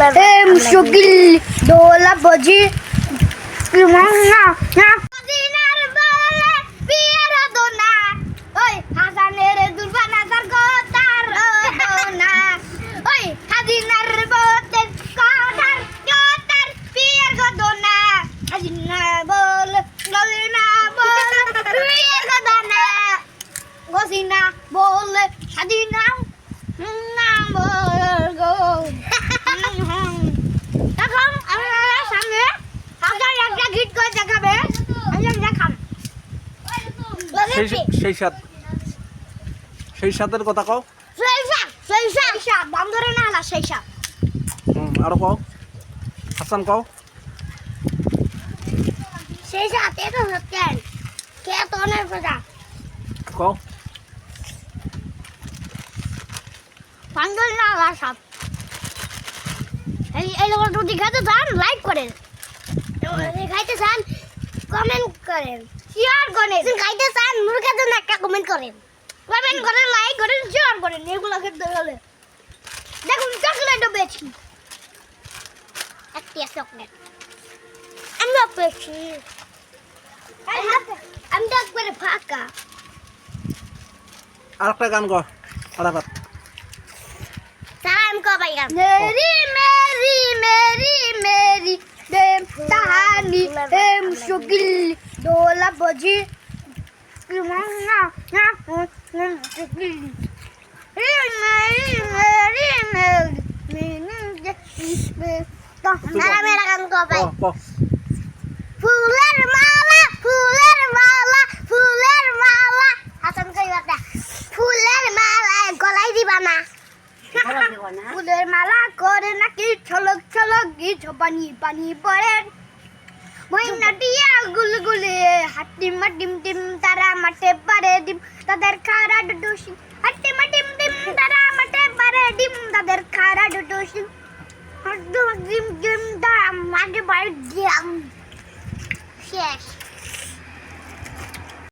ফুলের এম শুকিল দোলা বজি না না মদিনার বলে বিয়ের দোনা সেই সেই সাত। সেই সাতের কথা কও। সেই সাপ সেই বাম ধরে না হালা সেই সাপ হুম আরও কও। হাসান কও। সেই এটা সত্যেন কে তো অনেক কথা কও। না হালা সাপ এই এই লোক যদি খাইতে চান লাইক করেন। খাইতে চান কমেন্ট করেন। শেয়ার করেন খাইতে চান মুরগা জন্য একটা কমেন্ট করেন। কমেন্ট করেন লাইক করেন শেয়ার করেন এগুলো খেতে দেখুন চকলেটও পেয়েছি। একটি চকলেট আমরা পেয়েছি। আমি তো একবারে ফাঁকা। আর একটা গান। কর মেরি মেরি মেরি মেরি দেম তাহানি দেম শুকিল Dola Baji. ফুলের মালা ফুলের মালা ফুলের মালা। হাসান কইবাটা ফুলের মালা গলায় দিবা না। ফুলের মালা করে নাকি ছলক ছলক গিয়ে পানি পানি পড়ে মহিনা টিয়া গুলগুলে হাট্টি মাটিম টিম তারা মাঠে পারে ডিম তাদের খারা ডুডুসিং হাট্টি মাটিম টিম তারা মাঠে পারে ডিম তাদের খারা ডুডুসিং মাটিম টিম তারা মাঠে পারে ডিম শেষ।